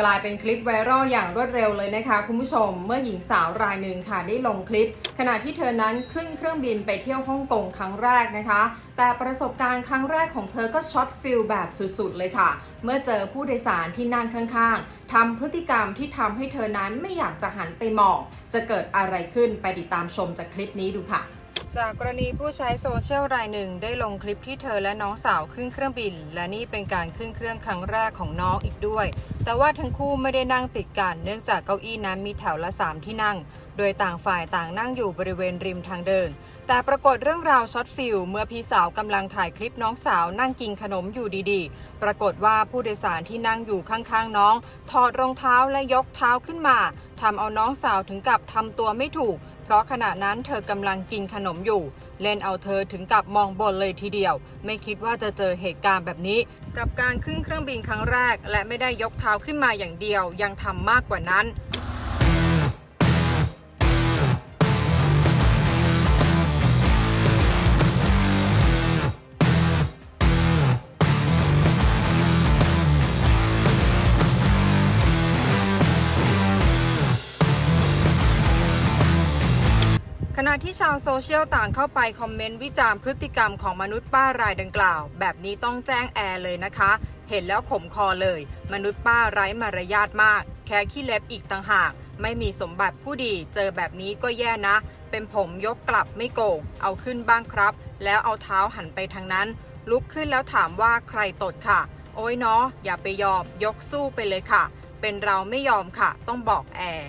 กลายเป็นคลิปไวรัลอย่างรวดเร็วเลยนะคะคุณผู้ชม เมื่อหญิงสาวรายหนึ่งค่ะได้ลงคลิป ขณะที่เธอนั้นขึ้นเครื่องบินไปเที่ยวฮ่องกงครั้งแรกนะคะ แต่ประสบการณ์ครั้งแรกของเธอก็ช็อตฟิลแบบสุดๆเลยค่ะ เมื่อเจอผู้โดยสารที่นั่งข้างๆทำพฤติกรรมที่ทำให้เธอนั้นไม่อยากจะหันไปมอง จะเกิดอะไรขึ้นไปติดตามชมจากคลิปนี้ดูค่ะ จากกรณีผู้ใช้โซเชียลรายหนึ่งได้ลงคลิปที่เธอและน้องสาวขึ้นเครื่องบิน และนี่เป็นการขึ้นเครื่องครั้งแรกของน้องอีกด้วย แต่ว่าทั้งคู่ไม่ได้นั่งติดกันเนื่องจากเก้าอี้นั้นมีแถวละ 3 ที่นั่ง โดยต่างฝ่ายต่างนั่งอยู่บริเวณริมทางเดิน แต่ปรากฏเรื่องราวช็อตฟิลเมื่อพี่สาวกำลังถ่ายคลิปน้องสาวนั่งกินขนมอยู่ดีๆ ปรากฏว่าผู้โดยสารที่นั่งอยู่ข้างๆน้อง ถอดรองเท้าและยกเท้าขึ้นมาทำเอาน้องสาวถึงกับทำตัวไม่ถูก เพราะขณะนั้นเธอกำลังกินขนมอยู่ เล่นเอาเธอถึงกับมองบนเลยทีเดียว ไม่คิดว่าจะเจอเหตุการณ์แบบนี้ กับการขึ้นเครื่องบินครั้งแรก และไม่ได้ยกเท้าขึ้นมาอย่างเดียว ยังทำมากกว่านั้น ขณะที่ชาวโซเชียลต่างเข้าไปคอมเมนต์วิจารณ์พฤติกรรมของมนุษย์ป้ารายดังกล่าว แบบนี้ต้องแจ้งแอร์เลยนะคะ เห็นแล้วขมคอเลย มนุษย์ป้าไร้มารยาทมาก แค่ขี้เล็บอีกต่างหาก ไม่มีสมบัติผู้ดี เจอแบบนี้ก็แย่นะ เป็นผมยกกลับไม่โกงเอาขึ้นบ้างครับ แล้วเอาเท้าหันไปทางนั้น ลุกขึ้นแล้วถามว่าใครตดค่ะ โอ้ยเนาะอย่าไปยอมยกสู้ไปเลยค่ะ เป็นเราไม่ยอมค่ะ ต้องบอกแอร์